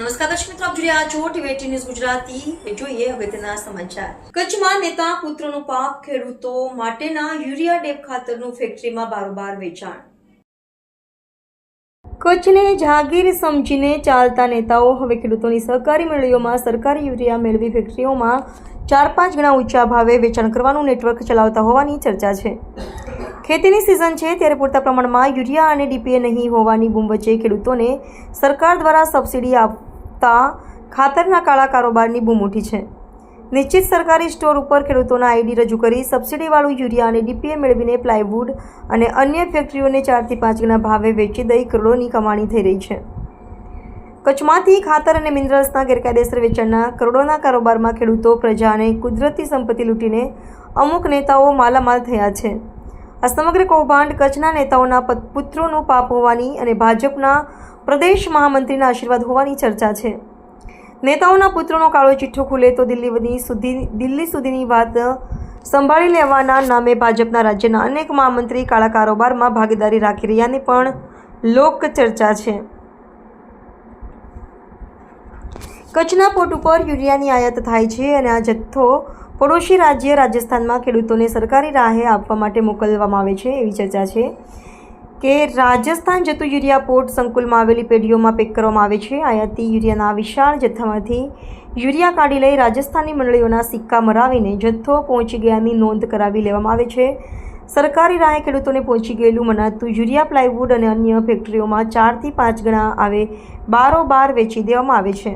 નમસ્કાર દર્શક મિત્રો, આપ જોઈ રહ્યા છો ટીવી ન્યૂઝ ગુજરાતી. હવે જોઈએ અગત્યના સમાચાર. કચ્છમાં નેતા પુત્રનું પાપ ખેડૂતો માટેના યુરિયા ડેપ ખાતરનું ફેક્ટરીમાં બારોબાર વેચાણ. કચ્છને જાગીર સમજીને ચાલતા નેતાઓ હવે ખેડૂતોની સહકારી મંડળીઓમાં સરકારી યુરિયા મેળવી ફેક્ટરીઓમાં ચાર પાંચ ગણા ઊંચા ભાવે વેચાણ કરવાનું નેટવર્ક ચલાવતા હોવાની ચર્ચા છે. ખેતીની સિઝન છે ત્યારે પૂરતા પ્રમાણમાં યુરિયા અને ડીપીએ નહીં હોવાની બૂમ વચ્ચે ખેડૂતોને સરકાર દ્વારા સબસિડી આપતા ખાતરના કાળા કારોબારની બૂમ ઉઠી છે. નિશ્ચિત સરકારી સ્ટોર ઉપર ખેડૂતોના આઈડી રજૂ કરી સબસિડીવાળું યુરિયા અને ડીપીએ મેળવીને પ્લાયવુડ અને અન્ય ફેક્ટરીઓને ચારથી પાંચ ગણા ભાવે વેચી દઈ કરોડોની કમાણી થઈ રહી છે. કચ્છમાંથી ખાતર અને મિનરલ્સના ગેરકાયદેસર વેચાણના કરોડોના કારોબારમાં ખેડૂતો, પ્રજા અને કુદરતી સંપત્તિ લૂંટીને અમુક નેતાઓ માલામાલ થયા છે. આ સમગ્ર કૌભાંડ કચ્છના નેતાઓના પુત્રોનું પાપ હોવાની અને ભાજપના પ્રદેશ મહામંત્રીના આશીર્વાદ હોવાની ચર્ચા છે. નેતાઓના પુત્રોનો કાળો ચિઠ્ઠો ખુલે તો દિલ્હી સુધી, દિલ્હી સુધીની વાત સંભાળી લેવાના નામે ભાજપના રાજ્યના અનેક મહામંત્રી કાળા કારોબારમાં ભાગીદારી રાખી રહ્યાની પણ લોક ચર્ચા છે. કચ્છના પોટ ઉપર યુરિયાની આયાત થાય છે અને આ જથ્થો પડોશી રાજ્ય રાજસ્થાનમાં ખેડૂતોને સરકારી રાહે આપવા માટે મોકલવામાં આવે છે એવી ચર્ચા છે કે રાજસ્થાન જતું યુરિયા પોર્ટ સંકુલમાં આવેલી પેઢીઓમાં પેક કરવામાં આવે છે. આયાતી યુરિયાના વિશાળ જથ્થામાંથી યુરિયા કાઢી લઈ રાજસ્થાની મંડળીઓના સિક્કા મરાવીને જથ્થો પહોંચી ગયાની નોંધ કરાવી લેવામાં આવે છે. સરકારી રાહે ખેડૂતોને પહોંચી ગયેલું મનાતું યુરિયા પ્લાયવુડ અને અન્ય ફેક્ટરીઓમાં ચારથી પાંચ ગણા આવે બારોબાર વેચી દેવામાં આવે છે.